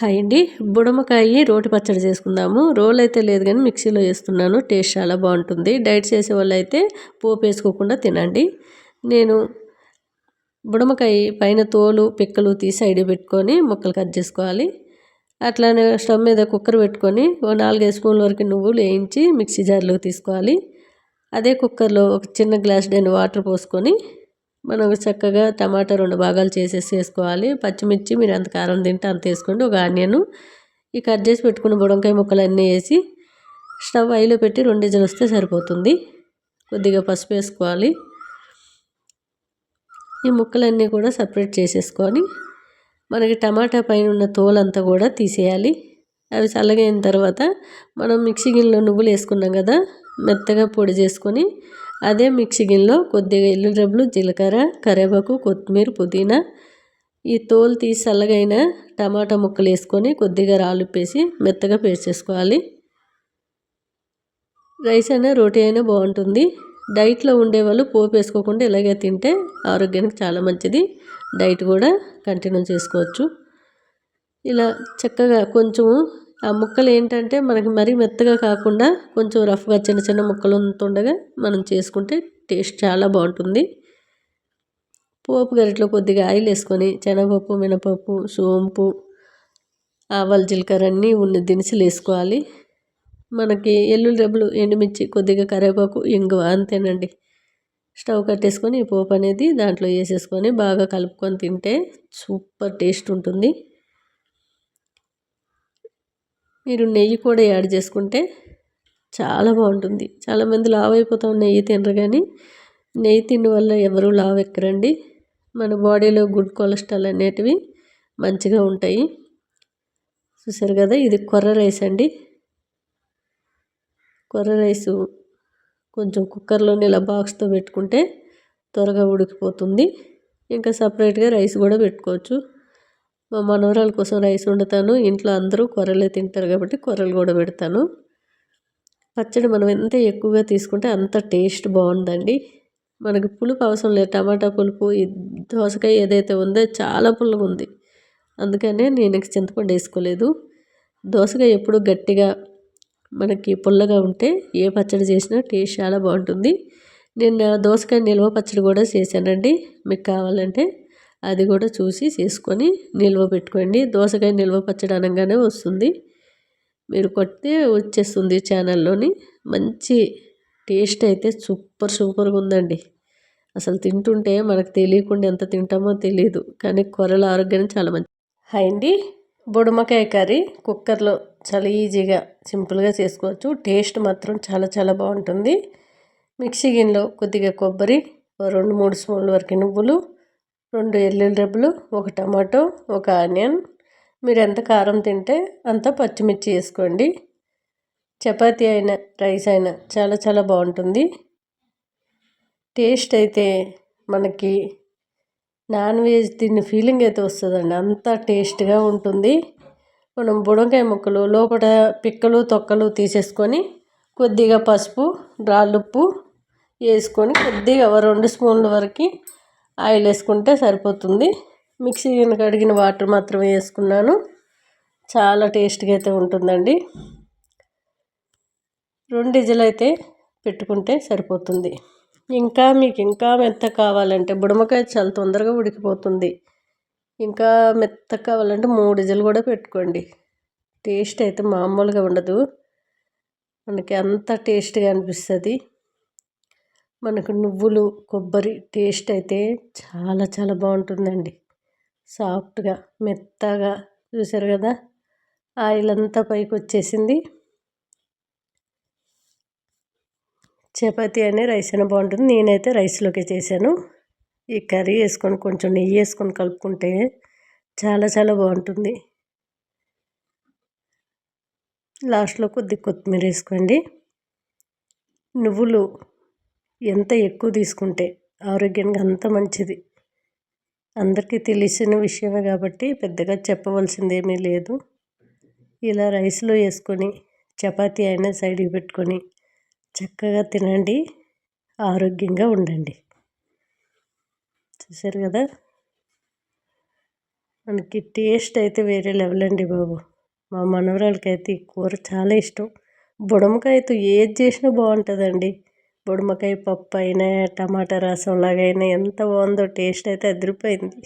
Hi అండి బుడమకాయ రోటి పచ్చడి చేసుకుందాము. రోల్ అయితే లేదు కానీ మిక్సీలో వేస్తున్నాను. టేస్ట్ చాలా బాగుంటుంది. డైట్ చేసే వాళ్ళు అయితే పోపు వేసుకోకుండా తినండి. నేను బుడమకాయ పైన తోలు పిక్కలు తీసి సైడ్ పెట్టుకొని ముక్కలు కట్ చేసుకోవాలి. అట్లానే స్టవ్ మీద కుక్కర్ పెట్టుకొని ఓ నాలుగైదు స్పూన్ల వరకు నువ్వులు వేయించి మిక్సీ జార్లోకి తీసుకోవాలి. అదే కుక్కర్లో ఒక చిన్న గ్లాస్ డైన వాటర్ పోసుకొని మనం చక్కగా టమాటా రెండు భాగాలు చేసేసి వేసుకోవాలి. పచ్చిమిర్చి మీరు ఎంత కారం తింటే అంత వేసుకోండి. ఒక ఆనియన్ ఈ కట్ చేసి పెట్టుకున్న బుడంకాయ ముక్కలన్నీ వేసి స్టవ్ ఐలో పెట్టి రెండు ఇజలు వస్తే సరిపోతుంది. కొద్దిగా పసుపు వేసుకోవాలి. ఈ ముక్కలన్నీ కూడా సపరేట్ చేసేసుకొని మనకి టమాటా పైన ఉన్న తోలంతా కూడా తీసేయాలి. అవి చల్లగైన తర్వాత మనం మిక్సీ గిన్నెలో నువ్వులు వేసుకున్నాం కదా మెత్తగా పొడి చేసుకొని అదే మిక్సీ గిన్నెలో కొద్దిగా ఎల్లుండ్రబ్బులు జీలకర్ర కరివేపాకు కొత్తిమీర పుదీనా ఈ తోలు తీసి చల్లగైన టమాటా ముక్కలు వేసుకొని కొద్దిగా రాలుప్పేసి మెత్తగా పేస్ట్ చేసుకోవాలి. రైస్ అయినా రోటీ అయినా బాగుంటుంది. డైట్లో ఉండేవాళ్ళు పోపు వేసుకోకుండా ఇలాగే తింటే ఆరోగ్యానికి చాలా మంచిది. డైట్ కూడా కంటిన్యూ చేసుకోవచ్చు. ఇలా చక్కగా కొంచెము ఆ ముక్కలు ఏంటంటే మనకి మరీ మెత్తగా కాకుండా కొంచెం రఫ్గా చిన్న చిన్న ముక్కలు ఉంటుండగా మనం చేసుకుంటే టేస్ట్ చాలా బాగుంటుంది. పోపు గరిటలో కొద్దిగా ఆయిల్ వేసుకొని శనగపప్పు మినపప్పు సోంపు ఆవాలు జీలకర్ర అన్నీ ఉన్న దినుసులు వేసుకోవాలి. మనకి ఎల్లుల్లి రెబ్బలు ఎండుమిర్చి కొద్దిగా కరివేపాకు ఇంగువ అంతేనండి. స్టవ్ కట్టేసుకొని ఈ పోపు అనేది దాంట్లో వేసేసుకొని బాగా కలుపుకొని తింటే సూపర్ టేస్ట్ ఉంటుంది. మీరు నెయ్యి కూడా యాడ్ చేసుకుంటే చాలా బాగుంటుంది. చాలామంది లావ్ అయిపోతాం నెయ్యి తినరు కానీ నెయ్యి తిండి వల్ల ఎవరు లావ్ ఎక్కరండి. మన బాడీలో గుడ్ కొలెస్ట్రాల్ అనేటివి మంచిగా ఉంటాయి. చూసారు కదా ఇది కొర్ర రైస్ అండి. కొర్ర రైసు కొంచెం కుక్కర్లోనే ఇలా బాక్స్తో పెట్టుకుంటే త్వరగా ఉడికిపోతుంది. ఇంకా సపరేట్గా రైస్ కూడా పెట్టుకోవచ్చు. మా మనవరాల కోసం రైస్ వండుతాను. ఇంట్లో అందరూ కొర్రలే తింటారు కాబట్టి కూరలు కూడా పెడతాను. పచ్చడి మనం ఎంత ఎక్కువగా తీసుకుంటే అంత టేస్ట్ బాగుందండి. మనకి పులుపు అవసరం లేదు. టమాటా పులుపు దోసకాయ ఏదైతే ఉందో చాలా పుల్లగా ఉంది. అందుకనే నేను చింతపండు వేసుకోలేదు. దోసకాయ ఎప్పుడు గట్టిగా మనకి పుల్లగా ఉంటే ఏ పచ్చడి చేసినా టేస్ట్ చాలా బాగుంటుంది. నేను దోసకాయ నిల్వ పచ్చడి కూడా చేశానండి. మీకు కావాలంటే అది కూడా చూసి చేసుకొని నిల్వ పెట్టుకోండి. దోసకాయ నిల్వ పచ్చడి అనగానే వస్తుంది. మీరు కొడితే వచ్చేస్తుంది ఛానల్లోని. మంచి టేస్ట్ అయితే సూపర్ సూపర్గా ఉందండి. అసలు తింటుంటే మనకు తెలియకుండా ఎంత తింటామో తెలియదు కానీ కూరల ఆరోగ్యానికి చాలా మంచి. హై అండి. బుడమకాయ కర్రీ కుక్కర్లో చాలా ఈజీగా సింపుల్గా చేసుకోవచ్చు. టేస్ట్ మాత్రం చాలా చాలా బాగుంటుంది. మిక్సీ గిన్నెలో కొద్దిగా కొబ్బరి రెండు మూడు స్పూన్ల వరకు నువ్వులు రెండు ఎల్లుల్లి ఒక టమాటో ఒక ఆనియన్. మీరు ఎంత కారం తింటే అంత పచ్చిమిర్చి వేసుకోండి. చపాతీ అయినా రైస్ అయినా చాలా చాలా బాగుంటుంది. టేస్ట్ అయితే మనకి నాన్ వెజ్ తిన్న ఫీలింగ్ అయితే వస్తుందండి. అంత టేస్ట్గా ఉంటుంది. మనం బుడంకాయ ముక్కలు లోపల పిక్కలు తొక్కలు తీసేసుకొని కొద్దిగా పసుపు రాళ్ళుప్పు వేసుకొని కొద్దిగా రెండు స్పూన్ల వరకు ఆయిల్ వేసుకుంటే సరిపోతుంది. మిక్సీ కడిగిన వాటర్ మాత్రమే వేసుకున్నాను. చాలా టేస్ట్గా అయితే ఉంటుందండి. రెండు ఇజలు అయితే పెట్టుకుంటే సరిపోతుంది. ఇంకా మీకు ఇంకా మెత్త కావాలంటే బుడమకాయ చాలా తొందరగా ఉడికిపోతుంది. ఇంకా మెత్త కావాలంటే మూడు ఇజలు కూడా పెట్టుకోండి. టేస్ట్ అయితే మామూలుగా ఉండదు. మనకి అంత టేస్ట్గా అనిపిస్తుంది. మనకు నువ్వులు కొబ్బరి టేస్ట్ అయితే చాలా చాలా బాగుంటుందండి. సాఫ్ట్గా మెత్తగా చూసారు కదా? ఆయిల్ అంతా పైకి వచ్చేసింది. చపాతీ అనే రైస్ అయినా బాగుంటుంది. నేనైతే రైస్లోకి చేశాను. ఈ కర్రీ వేసుకొని కొంచెం నెయ్యి వేసుకొని కలుపుకుంటే చాలా చాలా బాగుంటుంది. లాస్ట్లో కొద్ది కొత్తిమీర వేసుకోండి. నువ్వులు ఎంత ఎక్కువ తీసుకుంటే ఆరోగ్యానికి అంత మంచిది. అందరికీ తెలిసిన విషయమే కాబట్టి పెద్దగా చెప్పవలసిందేమీ లేదు. ఇలా రైస్లో వేసుకొని చపాతీ అయినా సైడ్కి పెట్టుకొని చక్కగా తినండి. ఆరోగ్యంగా ఉండండి. చూసారు కదా? మనకి టేస్ట్ అయితే వేరే లెవెల్ అండి బాబు. మా మనవరాలకి అయితే ఈ కూర చాలా ఇష్టం. బుడమకాయతో ఏది చేసినా బాగుంటుందండి. బుడమకాయ పప్పు అయినా టమాటా రసం ఎంత బాగుందో టేస్ట్ అయితే అదిరిపోయింది.